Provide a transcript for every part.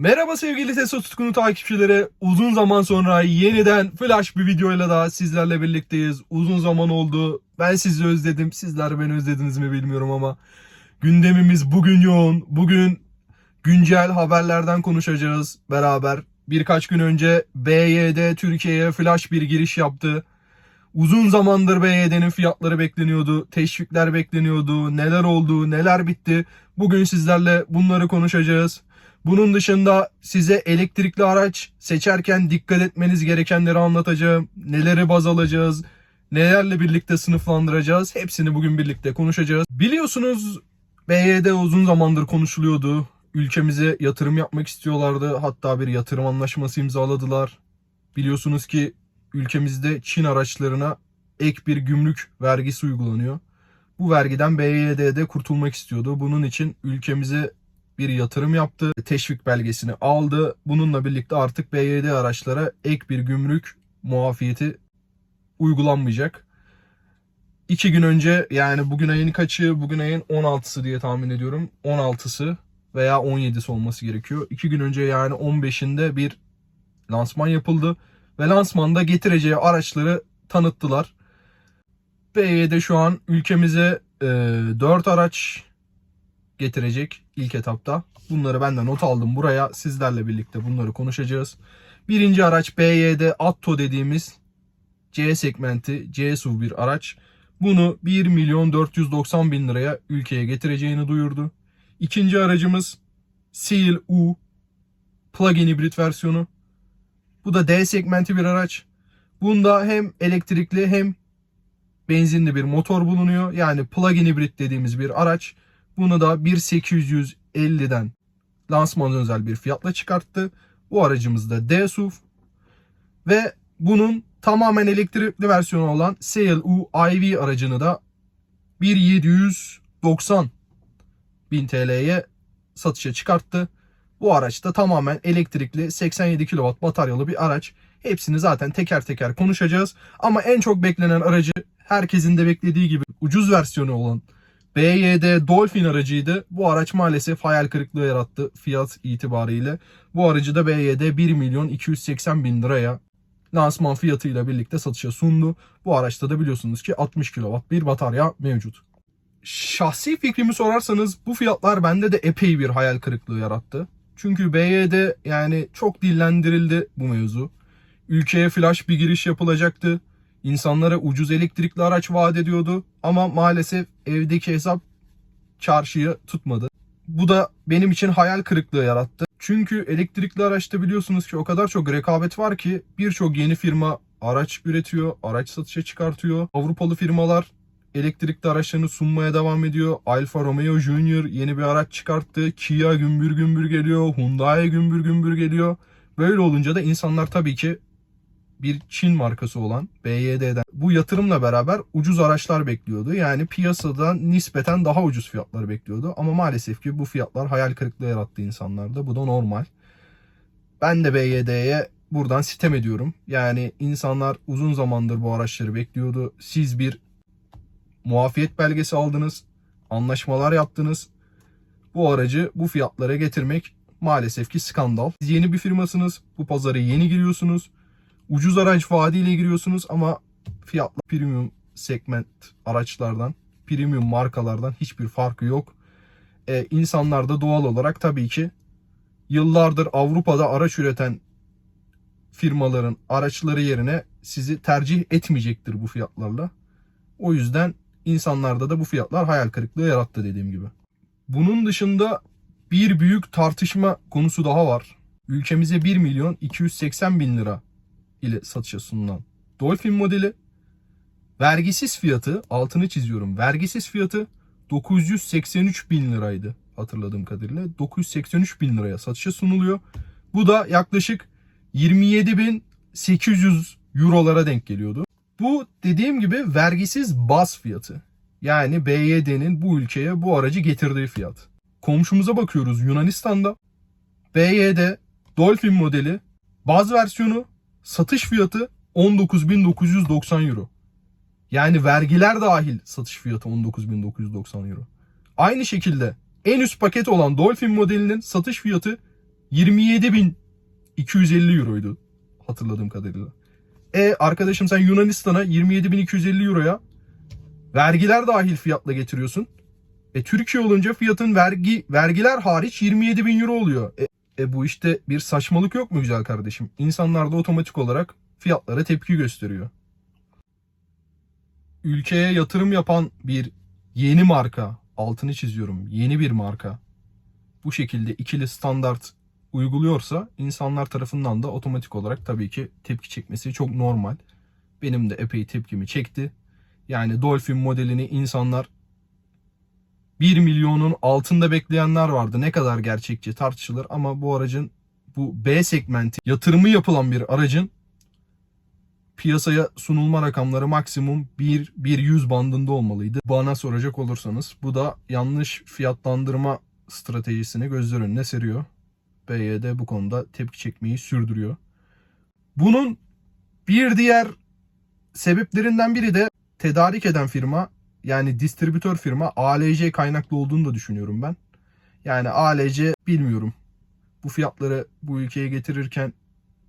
Merhaba sevgili Teso Tutkunu takipçileri. Uzun zaman sonra yeniden flash bir videoyla daha sizlerle birlikteyiz. Uzun zaman oldu. Ben sizi özledim. Sizler beni özlediniz mi bilmiyorum ama gündemimiz bugün yoğun. Bugün güncel haberlerden konuşacağız beraber. Birkaç gün önce BYD Türkiye'ye flash bir giriş yaptı. Uzun zamandır BYD'nin fiyatları bekleniyordu, teşvikler bekleniyordu, neler oldu, neler bitti. Bugün sizlerle bunları konuşacağız. Bunun dışında size elektrikli araç seçerken dikkat etmeniz gerekenleri anlatacağım. Neleri baz alacağız, nelerle birlikte sınıflandıracağız. Hepsini bugün birlikte konuşacağız. Biliyorsunuz BYD uzun zamandır konuşuluyordu. Ülkemize yatırım yapmak istiyorlardı. Hatta bir yatırım anlaşması imzaladılar. Biliyorsunuz ki ülkemizde Çin araçlarına ek bir gümrük vergisi uygulanıyor. Bu vergiden BYD'de kurtulmak istiyordu. Bunun için ülkemize bir yatırım yaptı. Teşvik belgesini aldı. Bununla birlikte artık BYD araçlara ek bir gümrük muafiyeti uygulanmayacak. İki gün önce yani bugün ayın kaçı? Bugün ayın 16'sı diye tahmin ediyorum. 16'sı veya 17'si olması gerekiyor. İki gün önce yani 15'inde bir lansman yapıldı. Ve lansmanda getireceği araçları tanıttılar. BYD şu an ülkemize e, 4 araç getirecek ilk etapta. Bunları ben de not aldım buraya. Sizlerle birlikte bunları konuşacağız. Birinci araç BYD Atto dediğimiz C segmenti C SUV bir araç. Bunu 1 milyon 490 bin liraya ülkeye getireceğini duyurdu. İkinci aracımız Seal U plug-in hibrit versiyonu. Bu da D segmenti bir araç. Bunda hem elektrikli hem benzinli bir motor bulunuyor. Yani plug-in hibrit dediğimiz bir araç. Bunu da 1.850'den lansman özel bir fiyatla çıkarttı. Bu aracımız da D SUV. Ve bunun tamamen elektrikli versiyonu olan CLU IV aracını da 1.790 bin TL'ye satışa çıkarttı. Bu araç da tamamen elektrikli 87 kW bataryalı bir araç. Hepsini zaten teker teker konuşacağız. Ama en çok beklenen aracı herkesin de beklediği gibi ucuz versiyonu olan BYD Dolphin aracıydı. Bu araç maalesef hayal kırıklığı yarattı fiyat itibariyle. Bu aracı da BYD 1 milyon 280 bin liraya lansman fiyatıyla birlikte satışa sundu. Bu araçta da biliyorsunuz ki 60 kW bir batarya mevcut. Şahsi fikrimi sorarsanız bu fiyatlar bende de epey bir hayal kırıklığı yarattı. Çünkü BYD yani çok dillendirildi bu mevzu. Ülkeye flash bir giriş yapılacaktı. İnsanlara ucuz elektrikli araç vaat ediyordu. Ama maalesef evdeki hesap çarşıyı tutmadı. Bu da benim için hayal kırıklığı yarattı. Çünkü elektrikli araçta biliyorsunuz ki o kadar çok rekabet var ki birçok yeni firma araç üretiyor, araç satışa çıkartıyor. Avrupalı firmalar elektrikli araçlarını sunmaya devam ediyor. Alfa Romeo Junior yeni bir araç çıkarttı. Kia gümbür gümbür geliyor. Hyundai gümbür gümbür geliyor. Böyle olunca da insanlar tabii ki bir Çin markası olan BYD'den bu yatırımla beraber ucuz araçlar bekliyordu. Yani piyasada nispeten daha ucuz fiyatlar bekliyordu. Ama maalesef ki bu fiyatlar hayal kırıklığı yarattı insanlarda. Bu da normal. Ben de BYD'ye buradan sitem ediyorum. Yani insanlar uzun zamandır bu araçları bekliyordu. Siz bir muafiyet belgesi aldınız. Anlaşmalar yaptınız. Bu aracı bu fiyatlara getirmek maalesef ki skandal. Siz yeni bir firmasınız. Bu pazara yeni giriyorsunuz. Ucuz araç vaadiyle giriyorsunuz ama fiyatla premium segment araçlardan, premium markalardan hiçbir farkı yok. Ee, insanlar da doğal olarak tabii ki yıllardır Avrupa'da araç üreten firmaların araçları yerine sizi tercih etmeyecektir bu fiyatlarla. O yüzden insanlarda da bu fiyatlar hayal kırıklığı yarattı dediğim gibi. Bunun dışında bir büyük tartışma konusu daha var. Ülkemize 1 milyon 280 bin lira ile satışa sunulan Dolphin modeli vergisiz fiyatı altını çiziyorum vergisiz fiyatı 983 bin liraydı hatırladığım kadarıyla 983 bin liraya satışa sunuluyor. Bu da yaklaşık 27.800 eurolara denk geliyordu. Bu dediğim gibi vergisiz baz fiyatı. Yani BYD'nin bu ülkeye bu aracı getirdiği fiyat. Komşumuza bakıyoruz Yunanistan'da. BYD Dolphin modeli baz versiyonu satış fiyatı 19.990 euro. Yani vergiler dahil satış fiyatı 19.990 euro. Aynı şekilde en üst paket olan Dolphin modelinin satış fiyatı 27.250 euroydu hatırladığım kadarıyla. E arkadaşım sen Yunanistan'a 27.250 euroya vergiler dahil fiyatla getiriyorsun. E Türkiye olunca fiyatın vergi vergiler hariç 27.000 euro oluyor. E, e bu işte bir saçmalık yok mu güzel kardeşim? İnsanlar da otomatik olarak fiyatlara tepki gösteriyor. Ülkeye yatırım yapan bir yeni marka, altını çiziyorum, yeni bir marka bu şekilde ikili standart uyguluyorsa insanlar tarafından da otomatik olarak tabii ki tepki çekmesi çok normal. Benim de epey tepkimi çekti. Yani Dolphin modelini insanlar 1 milyonun altında bekleyenler vardı. Ne kadar gerçekçi tartışılır ama bu aracın bu B segmenti yatırımı yapılan bir aracın piyasaya sunulma rakamları maksimum 1-100 bandında olmalıydı. Bana soracak olursanız bu da yanlış fiyatlandırma stratejisini gözler önüne seriyor. BYD bu konuda tepki çekmeyi sürdürüyor. Bunun bir diğer sebeplerinden biri de tedarik eden firma yani distribütör firma ALC kaynaklı olduğunu da düşünüyorum ben. Yani ALC bilmiyorum. Bu fiyatları bu ülkeye getirirken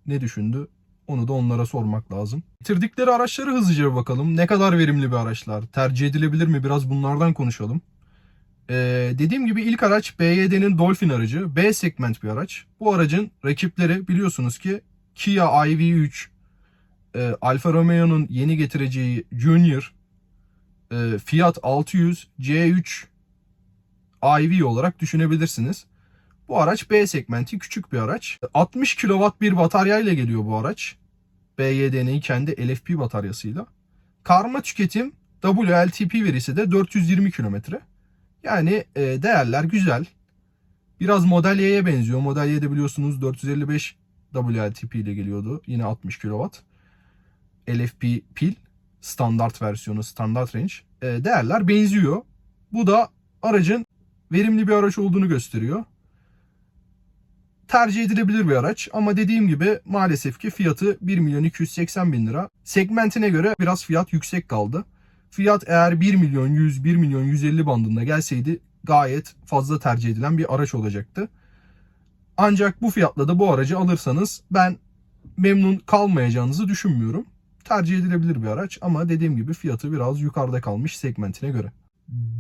ne düşündü? Onu da onlara sormak lazım. Getirdikleri araçları hızlıca bir bakalım. Ne kadar verimli bir araçlar? Tercih edilebilir mi? Biraz bunlardan konuşalım. Ee, dediğim gibi ilk araç BYD'nin Dolphin aracı. B segment bir araç. Bu aracın rakipleri biliyorsunuz ki Kia iV3, e, Alfa Romeo'nun yeni getireceği Junior, e, Fiat 600 C3 iV olarak düşünebilirsiniz. Bu araç B segmenti küçük bir araç. 60 kW bir batarya ile geliyor bu araç. BYD'nin kendi LFP bataryasıyla. Karma tüketim WLTP verisi de 420 kilometre. Yani e, değerler güzel. Biraz Model Y'ye benziyor. Model Y'de biliyorsunuz 455 WLTP ile geliyordu. Yine 60 kW. LFP pil standart versiyonu, standart range. E, değerler benziyor. Bu da aracın verimli bir araç olduğunu gösteriyor. Tercih edilebilir bir araç ama dediğim gibi maalesef ki fiyatı 1 milyon 280 bin lira. Segmentine göre biraz fiyat yüksek kaldı. Fiyat eğer 1 milyon 100, 1 milyon 150 bandında gelseydi gayet fazla tercih edilen bir araç olacaktı. Ancak bu fiyatla da bu aracı alırsanız ben memnun kalmayacağınızı düşünmüyorum. Tercih edilebilir bir araç ama dediğim gibi fiyatı biraz yukarıda kalmış segmentine göre.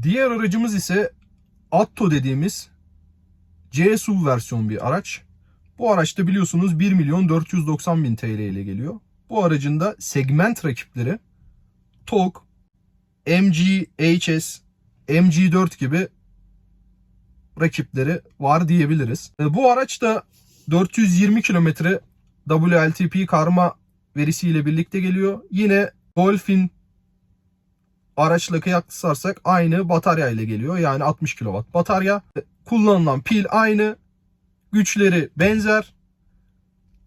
Diğer aracımız ise Atto dediğimiz C SUV versiyon bir araç. Bu araçta biliyorsunuz 1 milyon 490 bin TL ile geliyor. Bu aracın da segment rakipleri TOG, MG HS, MG4 gibi rakipleri var diyebiliriz. E, Bu araç da 420 kilometre WLTP karma verisiyle birlikte geliyor. Yine Dolphin araçla kıyaslarsak aynı batarya ile geliyor. Yani 60 kW batarya. Kullanılan pil aynı. Güçleri benzer.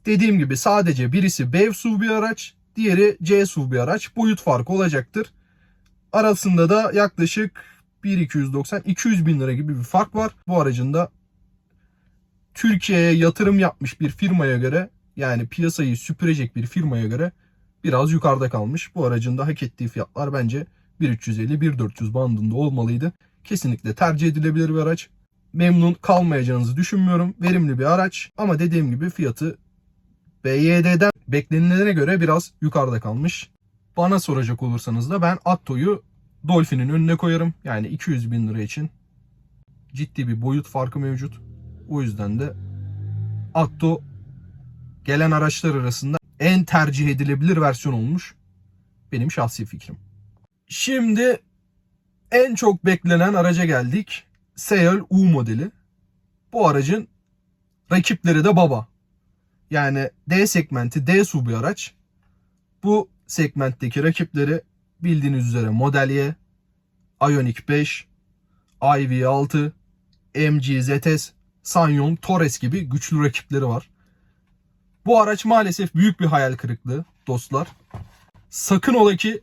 Dediğim gibi sadece birisi BEV SUV bir araç, diğeri C SUV bir araç. Boyut farkı olacaktır. Arasında da yaklaşık 1.290-200 bin lira gibi bir fark var. Bu aracın da Türkiye'ye yatırım yapmış bir firmaya göre yani piyasayı süpürecek bir firmaya göre biraz yukarıda kalmış. Bu aracın da hak ettiği fiyatlar bence 1350-1400 bandında olmalıydı. Kesinlikle tercih edilebilir bir araç. Memnun kalmayacağınızı düşünmüyorum. Verimli bir araç ama dediğim gibi fiyatı BYD'den beklenilene göre biraz yukarıda kalmış. Bana soracak olursanız da ben Atto'yu Dolphin'in önüne koyarım. Yani 200 bin lira için ciddi bir boyut farkı mevcut. O yüzden de Atto gelen araçlar arasında en tercih edilebilir versiyon olmuş. Benim şahsi fikrim. Şimdi en çok beklenen araca geldik. Seat U modeli. Bu aracın rakipleri de baba. Yani D segmenti D SUV bir araç. Bu segmentteki rakipleri bildiğiniz üzere Model Y, Ioniq 5, iV6, MG ZS, Sanyong, Torres gibi güçlü rakipleri var. Bu araç maalesef büyük bir hayal kırıklığı dostlar. Sakın ola ki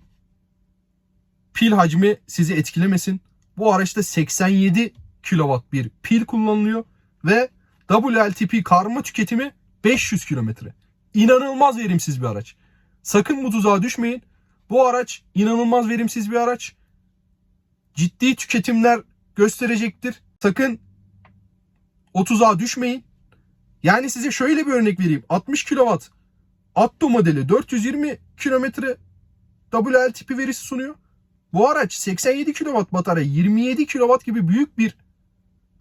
pil hacmi sizi etkilemesin. Bu araçta 87 kW bir pil kullanılıyor ve WLTP karma tüketimi 500 kilometre. İnanılmaz verimsiz bir araç. Sakın bu tuzağa düşmeyin. Bu araç inanılmaz verimsiz bir araç. Ciddi tüketimler gösterecektir. Sakın o tuzağa düşmeyin. Yani size şöyle bir örnek vereyim. 60 kW Atto modeli 420 kilometre WLTP verisi sunuyor. Bu araç 87 kW batarya 27 kW gibi büyük bir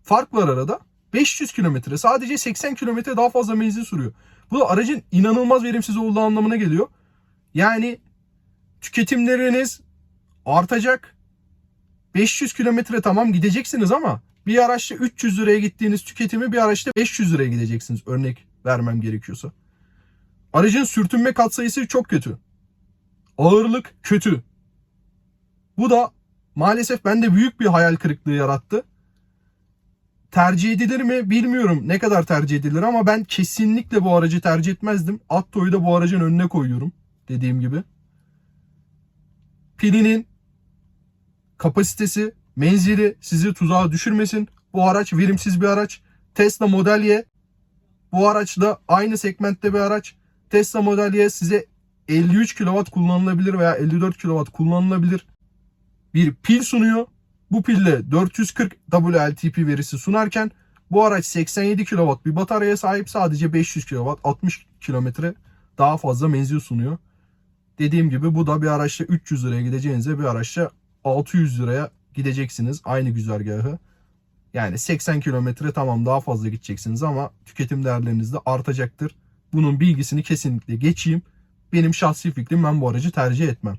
fark var arada. 500 kilometre sadece 80 kilometre daha fazla menzil sürüyor. Bu da aracın inanılmaz verimsiz olduğu anlamına geliyor. Yani tüketimleriniz artacak. 500 kilometre tamam gideceksiniz ama bir araçta 300 liraya gittiğiniz tüketimi bir araçta 500 liraya gideceksiniz. Örnek vermem gerekiyorsa. Aracın sürtünme katsayısı çok kötü. Ağırlık kötü. Bu da maalesef bende büyük bir hayal kırıklığı yarattı. Tercih edilir mi bilmiyorum ne kadar tercih edilir ama ben kesinlikle bu aracı tercih etmezdim. Atto'yu da bu aracın önüne koyuyorum dediğim gibi. Pilinin kapasitesi, menzili sizi tuzağa düşürmesin. Bu araç verimsiz bir araç. Tesla Model Y bu araçla aynı segmentte bir araç. Tesla Model Y size 53 kW kullanılabilir veya 54 kW kullanılabilir bir pil sunuyor. Bu pille 440 WLTP verisi sunarken bu araç 87 kW bir bataryaya sahip sadece 500 kW 60 kilometre daha fazla menzil sunuyor. Dediğim gibi bu da bir araçla 300 liraya gideceğinize bir araçla 600 liraya gideceksiniz aynı güzergahı. Yani 80 kilometre tamam daha fazla gideceksiniz ama tüketim değerleriniz de artacaktır. Bunun bilgisini kesinlikle geçeyim. Benim şahsi fikrim ben bu aracı tercih etmem.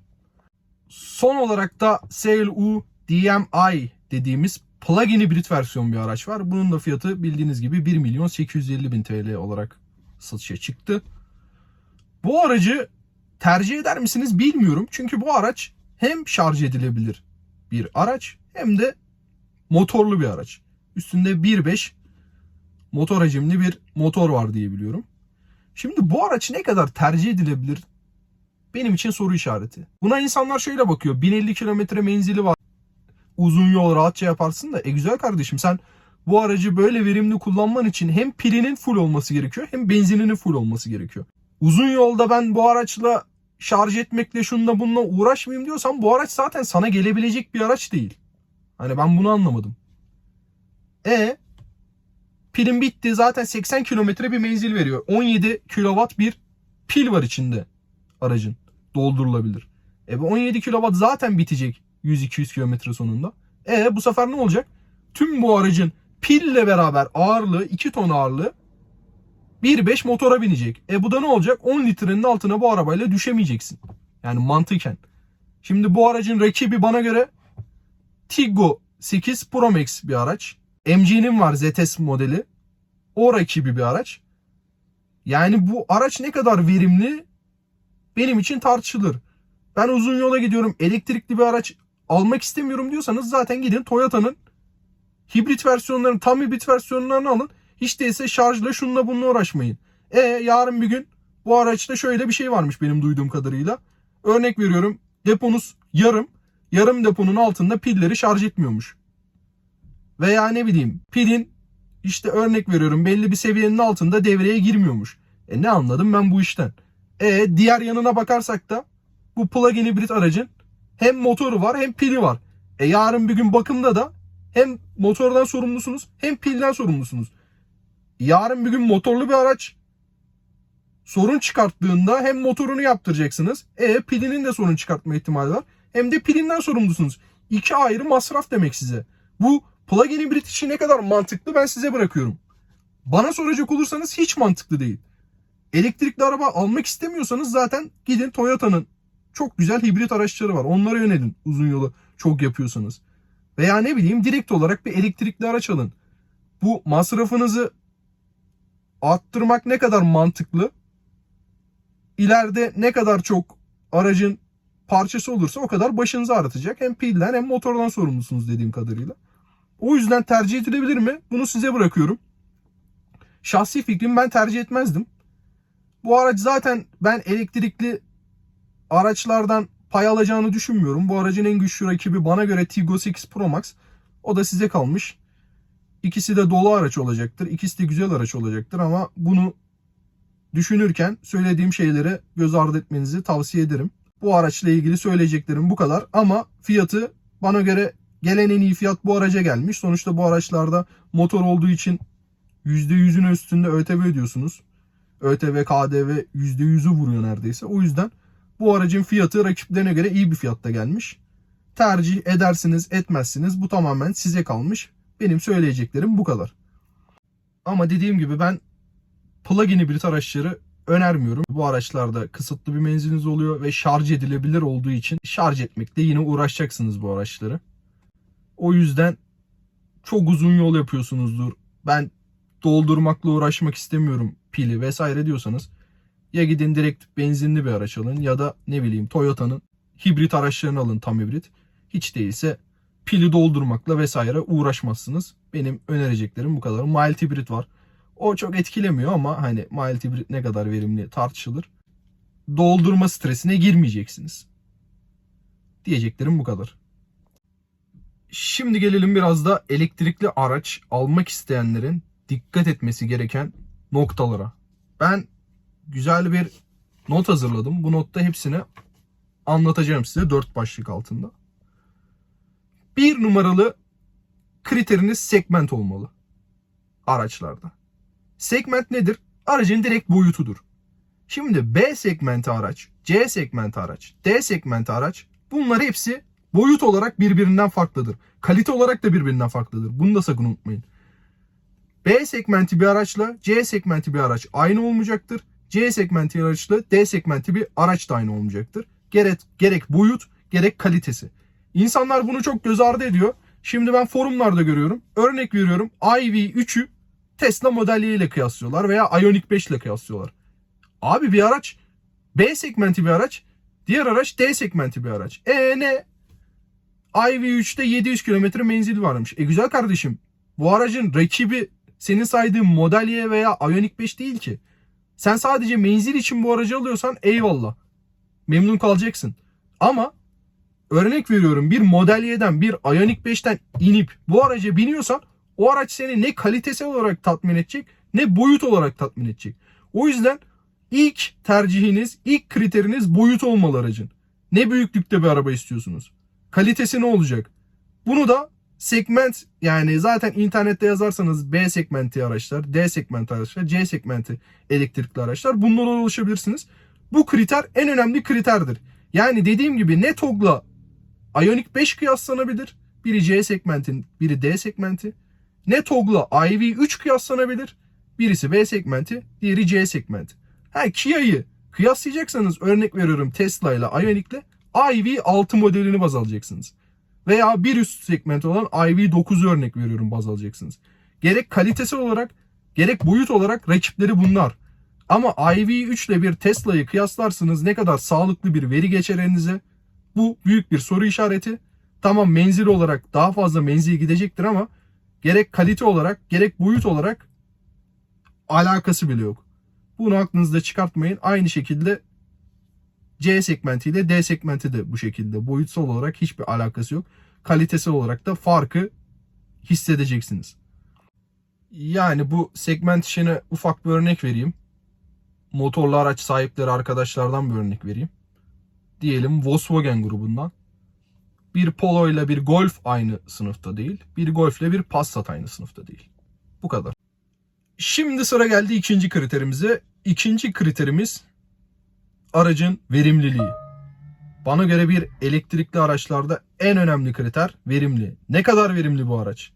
Son olarak da CLU DMI dediğimiz plug-in hibrit versiyon bir araç var. Bunun da fiyatı bildiğiniz gibi 1 milyon 850 bin TL olarak satışa çıktı. Bu aracı tercih eder misiniz bilmiyorum. Çünkü bu araç hem şarj edilebilir bir araç hem de motorlu bir araç. Üstünde 1.5 motor hacimli bir motor var diye biliyorum. Şimdi bu araç ne kadar tercih edilebilir benim için soru işareti. Buna insanlar şöyle bakıyor. 1050 kilometre menzili var. Uzun yol rahatça yaparsın da. E güzel kardeşim sen bu aracı böyle verimli kullanman için hem pilinin full olması gerekiyor hem benzininin full olması gerekiyor. Uzun yolda ben bu araçla şarj etmekle şununla bununla uğraşmayayım diyorsan bu araç zaten sana gelebilecek bir araç değil. Hani ben bunu anlamadım. E pilin bitti zaten 80 kilometre bir menzil veriyor. 17 kilowatt bir pil var içinde aracın doldurulabilir. E bu 17 kilowatt zaten bitecek 100-200 kilometre sonunda. E bu sefer ne olacak? Tüm bu aracın pille beraber ağırlığı 2 ton ağırlığı 1.5 motora binecek. E bu da ne olacak? 10 litrenin altına bu arabayla düşemeyeceksin. Yani mantıken. Şimdi bu aracın rakibi bana göre Tiggo 8 Pro Max bir araç. MG'nin var ZS modeli. O rakibi bir araç. Yani bu araç ne kadar verimli benim için tartışılır. Ben uzun yola gidiyorum elektrikli bir araç almak istemiyorum diyorsanız zaten gidin Toyota'nın hibrit versiyonlarını tam hibrit versiyonlarını alın. Hiç değilse şarjla şununla bununla uğraşmayın. E yarın bir gün bu araçta şöyle bir şey varmış benim duyduğum kadarıyla. Örnek veriyorum deponuz yarım. Yarım deponun altında pilleri şarj etmiyormuş. Veya ne bileyim pilin işte örnek veriyorum belli bir seviyenin altında devreye girmiyormuş. E ne anladım ben bu işten? E diğer yanına bakarsak da bu plug-in hibrit aracın hem motoru var hem pili var. E yarın bir gün bakımda da hem motordan sorumlusunuz hem pilden sorumlusunuz. Yarın bir gün motorlu bir araç sorun çıkarttığında hem motorunu yaptıracaksınız. E pilinin de sorun çıkartma ihtimali var. Hem de pilinden sorumlusunuz. İki ayrı masraf demek size. Bu plug-in hibrit işi ne kadar mantıklı ben size bırakıyorum. Bana soracak olursanız hiç mantıklı değil. Elektrikli araba almak istemiyorsanız zaten gidin Toyota'nın çok güzel hibrit araçları var. Onlara yönelin uzun yolu çok yapıyorsanız. Veya ne bileyim direkt olarak bir elektrikli araç alın. Bu masrafınızı arttırmak ne kadar mantıklı? İleride ne kadar çok aracın parçası olursa o kadar başınızı ağrıtacak. Hem pilden hem motordan sorumlusunuz dediğim kadarıyla. O yüzden tercih edilebilir mi? Bunu size bırakıyorum. Şahsi fikrim ben tercih etmezdim. Bu araç zaten ben elektrikli araçlardan pay alacağını düşünmüyorum. Bu aracın en güçlü rakibi bana göre Tiggo 8 Pro Max. O da size kalmış. İkisi de dolu araç olacaktır. İkisi de güzel araç olacaktır ama bunu düşünürken söylediğim şeyleri göz ardı etmenizi tavsiye ederim. Bu araçla ilgili söyleyeceklerim bu kadar ama fiyatı bana göre gelen en iyi fiyat bu araca gelmiş. Sonuçta bu araçlarda motor olduğu için %100'ün üstünde ÖTV ödüyorsunuz. ÖTV, KDV %100'ü vuruyor neredeyse. O yüzden bu aracın fiyatı rakiplerine göre iyi bir fiyatta gelmiş. Tercih edersiniz, etmezsiniz. Bu tamamen size kalmış. Benim söyleyeceklerim bu kadar. Ama dediğim gibi ben plug-in hibrit araçları önermiyorum. Bu araçlarda kısıtlı bir menziliniz oluyor ve şarj edilebilir olduğu için şarj etmekte yine uğraşacaksınız bu araçları. O yüzden çok uzun yol yapıyorsunuzdur. Ben doldurmakla uğraşmak istemiyorum pili vesaire diyorsanız ya gidin direkt benzinli bir araç alın ya da ne bileyim Toyota'nın hibrit araçlarını alın tam hibrit. Hiç değilse pili doldurmakla vesaire uğraşmazsınız. Benim önereceklerim bu kadar. Mild hibrit var. O çok etkilemiyor ama hani mild hibrit ne kadar verimli tartışılır. Doldurma stresine girmeyeceksiniz. Diyeceklerim bu kadar. Şimdi gelelim biraz da elektrikli araç almak isteyenlerin dikkat etmesi gereken noktalara. Ben güzel bir not hazırladım. Bu notta hepsini anlatacağım size dört başlık altında. Bir numaralı kriteriniz segment olmalı araçlarda. Segment nedir? Aracın direkt boyutudur. Şimdi B segmenti araç, C segmenti araç, D segmenti araç bunlar hepsi boyut olarak birbirinden farklıdır. Kalite olarak da birbirinden farklıdır. Bunu da sakın unutmayın. B segmenti bir araçla C segmenti bir araç aynı olmayacaktır. C segmenti araçla D segmenti bir araç da aynı olmayacaktır. Gerek, gerek boyut gerek kalitesi. İnsanlar bunu çok göz ardı ediyor. Şimdi ben forumlarda görüyorum. Örnek veriyorum iV3'ü Tesla Model Y ile kıyaslıyorlar veya Ioniq 5 ile kıyaslıyorlar. Abi bir araç B segmenti bir araç, diğer araç D segmenti bir araç. E ne? iV3'te 700 kilometre menzil varmış. E güzel kardeşim. Bu aracın rakibi senin saydığın Model Y veya Ioniq 5 değil ki. Sen sadece menzil için bu aracı alıyorsan eyvallah. Memnun kalacaksın. Ama örnek veriyorum bir Model Y'den bir Ioniq 5'ten inip bu araca biniyorsan o araç seni ne kalitesi olarak tatmin edecek ne boyut olarak tatmin edecek. O yüzden ilk tercihiniz, ilk kriteriniz boyut olmalı aracın. Ne büyüklükte bir araba istiyorsunuz? Kalitesi ne olacak? Bunu da segment yani zaten internette yazarsanız B segmenti araçlar, D segmenti araçlar, C segmenti elektrikli araçlar bunlara ulaşabilirsiniz. Bu kriter en önemli kriterdir. Yani dediğim gibi ne TOG'la Ioniq 5 kıyaslanabilir. Biri C segmentin, biri D segmenti. Ne TOG'la iV3 kıyaslanabilir. Birisi B segmenti, diğeri C segmenti. Ha Kia'yı kıyaslayacaksanız örnek veriyorum Tesla ile Ioniq'le iV6 modelini baz alacaksınız. Veya bir üst segment olan iV9'u örnek veriyorum baz alacaksınız. Gerek kalitesi olarak gerek boyut olarak rakipleri bunlar. Ama iV3 ile bir Tesla'yı kıyaslarsınız ne kadar sağlıklı bir veri geçer elinize. Bu büyük bir soru işareti. Tamam menzil olarak daha fazla menzil gidecektir ama gerek kalite olarak gerek boyut olarak alakası bile yok. Bunu aklınızda çıkartmayın. Aynı şekilde C segmenti ile D segmenti de bu şekilde. Boyutsal olarak hiçbir alakası yok. Kalitesi olarak da farkı hissedeceksiniz. Yani bu segment işine ufak bir örnek vereyim. Motorlu araç sahipleri arkadaşlardan bir örnek vereyim. Diyelim Volkswagen grubundan. Bir Polo ile bir Golf aynı sınıfta değil. Bir Golf ile bir Passat aynı sınıfta değil. Bu kadar. Şimdi sıra geldi ikinci kriterimize. İkinci kriterimiz aracın verimliliği. Bana göre bir elektrikli araçlarda en önemli kriter verimli. Ne kadar verimli bu araç?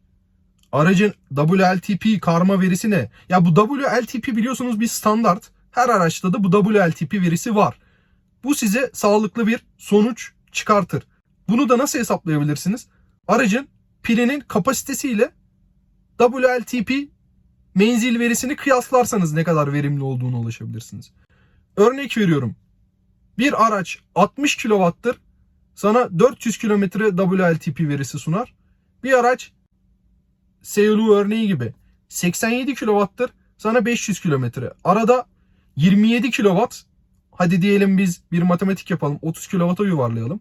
Aracın WLTP karma verisi ne? Ya bu WLTP biliyorsunuz bir standart. Her araçta da bu WLTP verisi var. Bu size sağlıklı bir sonuç çıkartır. Bunu da nasıl hesaplayabilirsiniz? Aracın pilinin kapasitesiyle WLTP menzil verisini kıyaslarsanız ne kadar verimli olduğunu ulaşabilirsiniz. Örnek veriyorum. Bir araç 60 kW'tır. Sana 400 kilometre WLTP verisi sunar. Bir araç Seulu örneği gibi 87 kW'tır. Sana 500 kilometre. Arada 27 kW hadi diyelim biz bir matematik yapalım. 30 kW'a yuvarlayalım.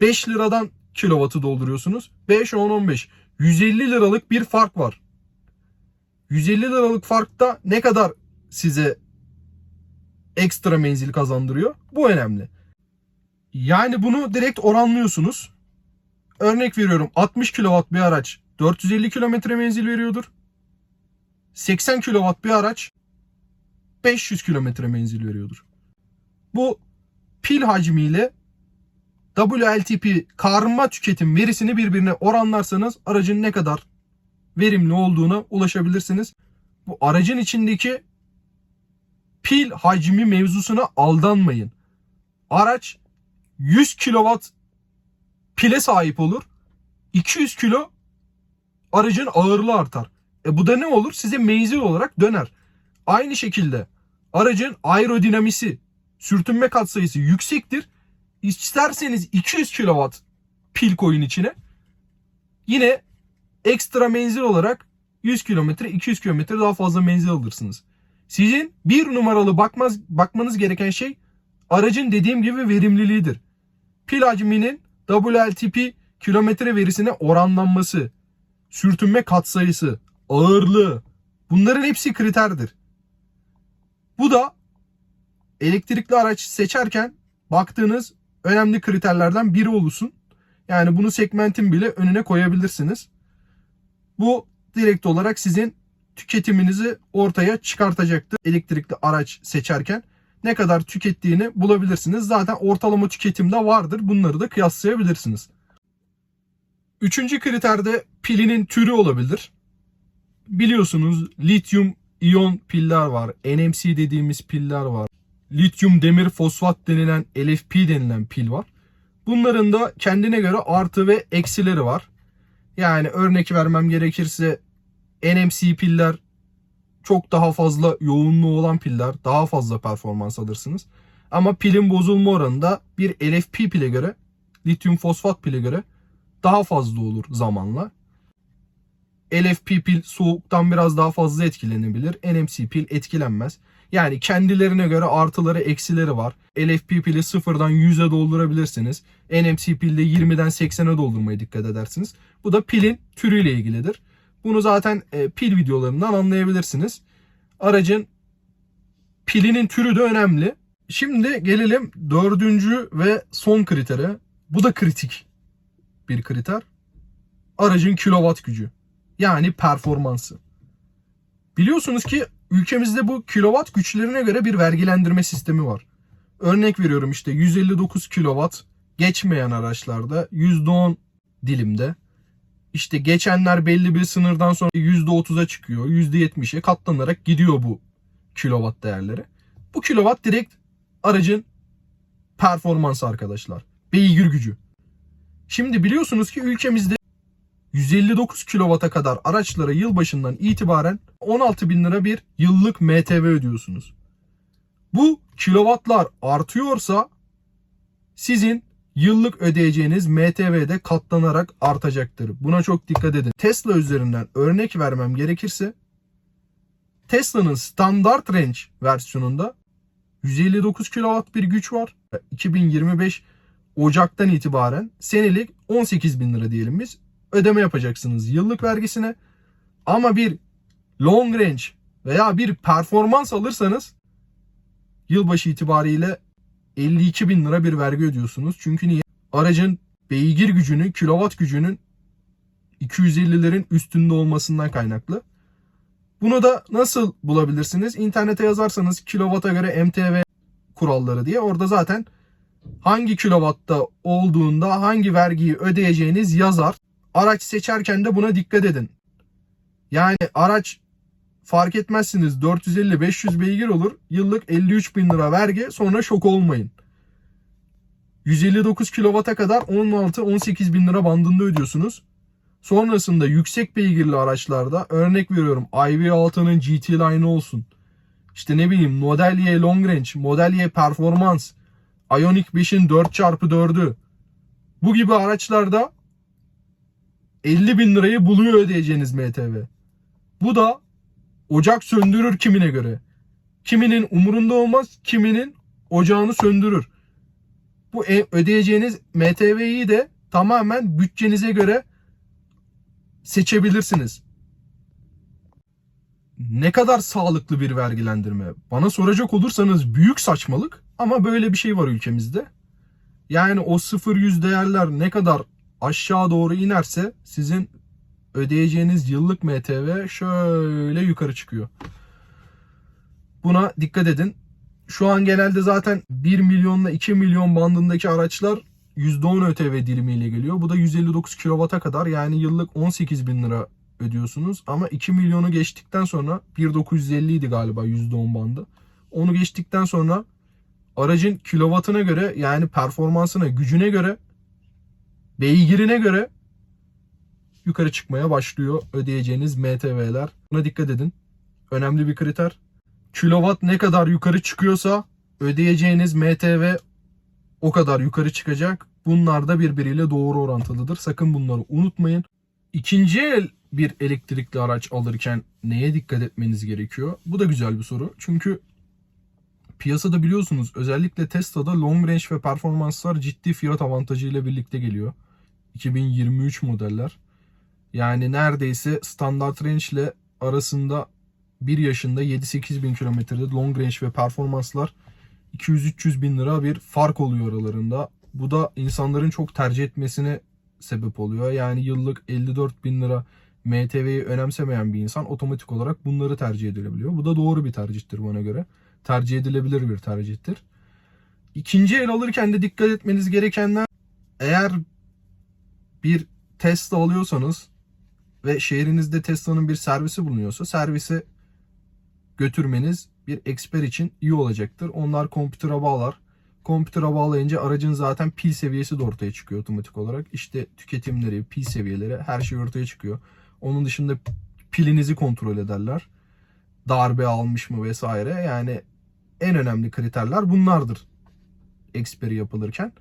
5 liradan kilovatı dolduruyorsunuz. 5, 10, 15. 150 liralık bir fark var. 150 liralık farkta ne kadar size ekstra menzil kazandırıyor? Bu önemli. Yani bunu direkt oranlıyorsunuz. Örnek veriyorum 60 kW bir araç 450 kilometre menzil veriyordur. 80 kW bir araç 500 kilometre menzil veriyordur. Bu pil hacmiyle WLTP karma tüketim verisini birbirine oranlarsanız aracın ne kadar verimli olduğuna ulaşabilirsiniz. Bu aracın içindeki pil hacmi mevzusuna aldanmayın. Araç 100 kW pile sahip olur. 200 kilo aracın ağırlığı artar. E bu da ne olur? Size menzil olarak döner. Aynı şekilde aracın aerodinamisi, sürtünme katsayısı yüksektir. İsterseniz 200 kW pil koyun içine. Yine ekstra menzil olarak 100 kilometre 200 kilometre daha fazla menzil alırsınız. Sizin bir numaralı bakmaz, bakmanız gereken şey aracın dediğim gibi verimliliğidir. Pil hacminin WLTP kilometre verisine oranlanması, sürtünme katsayısı, ağırlığı bunların hepsi kriterdir. Bu da elektrikli araç seçerken baktığınız önemli kriterlerden biri olursun. Yani bunu segmentin bile önüne koyabilirsiniz. Bu direkt olarak sizin tüketiminizi ortaya çıkartacaktır. Elektrikli araç seçerken ne kadar tükettiğini bulabilirsiniz. Zaten ortalama tüketimde vardır. Bunları da kıyaslayabilirsiniz. Üçüncü kriterde pilinin türü olabilir. Biliyorsunuz lityum iyon piller var. NMC dediğimiz piller var. Lityum demir fosfat denilen LFP denilen pil var. Bunların da kendine göre artı ve eksileri var. Yani örnek vermem gerekirse NMC piller çok daha fazla yoğunluğu olan piller daha fazla performans alırsınız. Ama pilin bozulma oranı da bir LFP pile göre lityum fosfat pile göre daha fazla olur zamanla. LFP pil soğuktan biraz daha fazla etkilenebilir. NMC pil etkilenmez. Yani kendilerine göre artıları eksileri var. LFP pili sıfırdan 100'e doldurabilirsiniz. NMC pilde 20'den 80'e doldurmaya dikkat edersiniz. Bu da pilin türüyle ilgilidir. Bunu zaten e, pil videolarından anlayabilirsiniz. Aracın pilinin türü de önemli. Şimdi gelelim dördüncü ve son kritere. Bu da kritik bir kriter. Aracın kilowatt gücü. Yani performansı. Biliyorsunuz ki ülkemizde bu kilowatt güçlerine göre bir vergilendirme sistemi var. Örnek veriyorum işte 159 kilowatt geçmeyen araçlarda %10 dilimde. İşte geçenler belli bir sınırdan sonra %30'a çıkıyor, %70'e katlanarak gidiyor bu kilowatt değerleri. Bu kilowatt direkt aracın performansı arkadaşlar. Beygir gücü. Şimdi biliyorsunuz ki ülkemizde 159 kW'a kadar araçlara yılbaşından itibaren 16 bin lira bir yıllık MTV ödüyorsunuz. Bu kilovatlar artıyorsa sizin yıllık ödeyeceğiniz MTV de katlanarak artacaktır. Buna çok dikkat edin. Tesla üzerinden örnek vermem gerekirse Tesla'nın standart range versiyonunda 159 kW bir güç var. 2025 Ocak'tan itibaren senelik 18 bin lira diyelim biz ödeme yapacaksınız yıllık vergisine. Ama bir long range veya bir performans alırsanız yılbaşı itibariyle 52 bin lira bir vergi ödüyorsunuz. Çünkü niye? Aracın beygir gücünü, kilowatt gücünün 250'lerin üstünde olmasından kaynaklı. Bunu da nasıl bulabilirsiniz? İnternete yazarsanız kilowatt'a göre MTV kuralları diye orada zaten hangi kilowatta olduğunda hangi vergiyi ödeyeceğiniz yazar. Araç seçerken de buna dikkat edin. Yani araç fark etmezsiniz 450-500 beygir olur. Yıllık 53 bin lira vergi sonra şok olmayın. 159 kW'a kadar 16-18 bin lira bandında ödüyorsunuz. Sonrasında yüksek beygirli araçlarda örnek veriyorum iV6'nın GT Line olsun. İşte ne bileyim Model Y Long Range, Model Y Performance, Ioniq 5'in 4x4'ü. Bu gibi araçlarda 50 bin lirayı buluyor ödeyeceğiniz MTV. Bu da ocak söndürür kimine göre. Kiminin umurunda olmaz, kiminin ocağını söndürür. Bu e- ödeyeceğiniz MTV'yi de tamamen bütçenize göre seçebilirsiniz. Ne kadar sağlıklı bir vergilendirme? Bana soracak olursanız büyük saçmalık ama böyle bir şey var ülkemizde. Yani o 0-100 değerler ne kadar aşağı doğru inerse sizin ödeyeceğiniz yıllık MTV şöyle yukarı çıkıyor. Buna dikkat edin. Şu an genelde zaten 1 milyonla 2 milyon bandındaki araçlar %10 ÖTV dilimiyle geliyor. Bu da 159 kW'a kadar yani yıllık 18 bin lira ödüyorsunuz. Ama 2 milyonu geçtikten sonra 1.950 idi galiba %10 bandı. Onu geçtikten sonra aracın kilovatına göre yani performansına, gücüne göre, beygirine göre yukarı çıkmaya başlıyor ödeyeceğiniz MTV'ler. Buna dikkat edin. Önemli bir kriter. Kilowatt ne kadar yukarı çıkıyorsa ödeyeceğiniz MTV o kadar yukarı çıkacak. Bunlar da birbiriyle doğru orantılıdır. Sakın bunları unutmayın. İkinci el bir elektrikli araç alırken neye dikkat etmeniz gerekiyor? Bu da güzel bir soru. Çünkü piyasada biliyorsunuz özellikle Tesla'da long range ve performanslar ciddi fiyat avantajı ile birlikte geliyor. 2023 modeller. Yani neredeyse standart range ile arasında 1 yaşında 7-8 bin kilometrede long range ve performanslar 200-300 bin lira bir fark oluyor aralarında. Bu da insanların çok tercih etmesine sebep oluyor. Yani yıllık 54 bin lira MTV'yi önemsemeyen bir insan otomatik olarak bunları tercih edilebiliyor. Bu da doğru bir tercihtir bana göre. Tercih edilebilir bir tercihtir. İkinci el alırken de dikkat etmeniz gerekenler eğer bir Tesla alıyorsanız ve şehrinizde Tesla'nın bir servisi bulunuyorsa servise götürmeniz bir eksper için iyi olacaktır. Onlar kompütere bağlar. Kompütere bağlayınca aracın zaten pil seviyesi de ortaya çıkıyor otomatik olarak. İşte tüketimleri, pil seviyeleri her şey ortaya çıkıyor. Onun dışında pilinizi kontrol ederler. Darbe almış mı vesaire. Yani en önemli kriterler bunlardır. Eksperi yapılırken.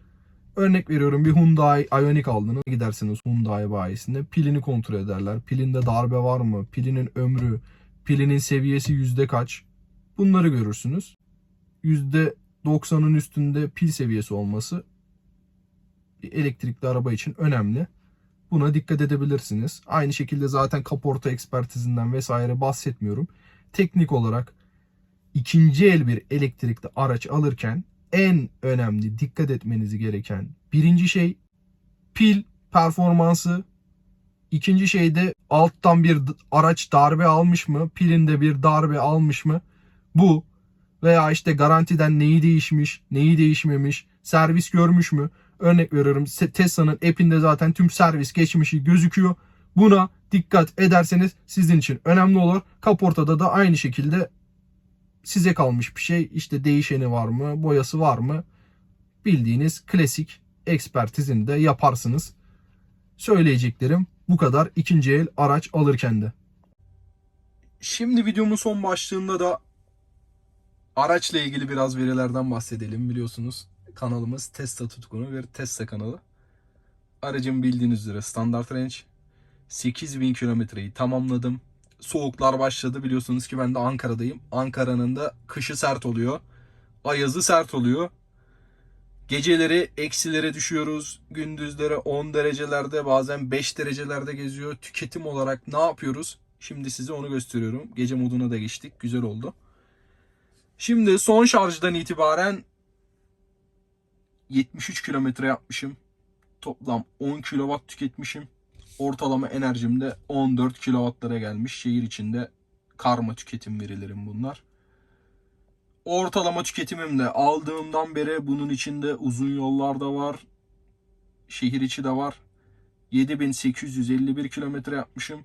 Örnek veriyorum bir Hyundai Ioniq aldınız. Gidersiniz Hyundai bayisinde. Pilini kontrol ederler. Pilinde darbe var mı? Pilinin ömrü, pilinin seviyesi yüzde kaç? Bunları görürsünüz. Yüzde 90'ın üstünde pil seviyesi olması elektrikli araba için önemli. Buna dikkat edebilirsiniz. Aynı şekilde zaten kaporta ekspertizinden vesaire bahsetmiyorum. Teknik olarak ikinci el bir elektrikli araç alırken en önemli dikkat etmenizi gereken birinci şey pil performansı. İkinci şey de alttan bir araç darbe almış mı? Pilinde bir darbe almış mı? Bu veya işte garantiden neyi değişmiş, neyi değişmemiş, servis görmüş mü? Örnek veriyorum Tesla'nın app'inde zaten tüm servis geçmişi gözüküyor. Buna dikkat ederseniz sizin için önemli olur. Kaportada da aynı şekilde size kalmış bir şey. İşte değişeni var mı, boyası var mı? Bildiğiniz klasik ekspertizini de yaparsınız. Söyleyeceklerim bu kadar ikinci el araç alırken de. Şimdi videomun son başlığında da araçla ilgili biraz verilerden bahsedelim. Biliyorsunuz kanalımız Tesla tutkunu bir Tesla kanalı. Aracın bildiğiniz üzere standart range 8000 kilometreyi tamamladım. Soğuklar başladı biliyorsunuz ki ben de Ankara'dayım. Ankara'nın da kışı sert oluyor. Ayazı sert oluyor. Geceleri eksilere düşüyoruz. Gündüzleri 10 derecelerde bazen 5 derecelerde geziyor. Tüketim olarak ne yapıyoruz? Şimdi size onu gösteriyorum. Gece moduna da geçtik. Güzel oldu. Şimdi son şarjdan itibaren 73 kilometre yapmışım. Toplam 10 kilowatt tüketmişim. Ortalama enerjim de 14 kilowattlara gelmiş. Şehir içinde karma tüketim verilerim bunlar. Ortalama tüketimim de aldığımdan beri bunun içinde uzun yollarda var. Şehir içi de var. 7851 kilometre yapmışım.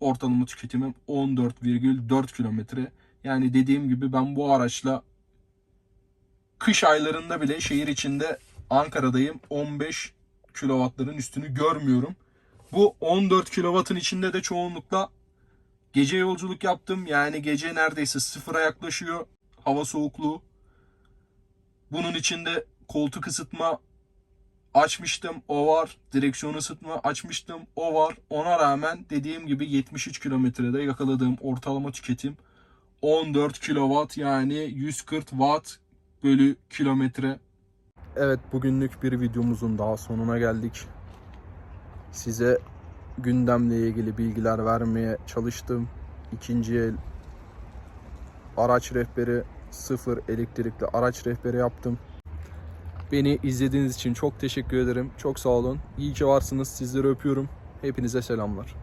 Ortalama tüketimim 14,4 kilometre. Yani dediğim gibi ben bu araçla kış aylarında bile şehir içinde Ankara'dayım 15 kilowattların üstünü görmüyorum. Bu 14 kilowattın içinde de çoğunlukla gece yolculuk yaptım. Yani gece neredeyse sıfıra yaklaşıyor hava soğukluğu. Bunun içinde koltuk ısıtma açmıştım o var. Direksiyon ısıtma açmıştım o var. Ona rağmen dediğim gibi 73 kilometrede yakaladığım ortalama tüketim 14 kilowatt yani 140 watt bölü kilometre. Evet bugünlük bir videomuzun daha sonuna geldik. Size gündemle ilgili bilgiler vermeye çalıştım. İkinci el araç rehberi, sıfır elektrikli araç rehberi yaptım. Beni izlediğiniz için çok teşekkür ederim. Çok sağ olun. İyi ki varsınız. Sizleri öpüyorum. Hepinize selamlar.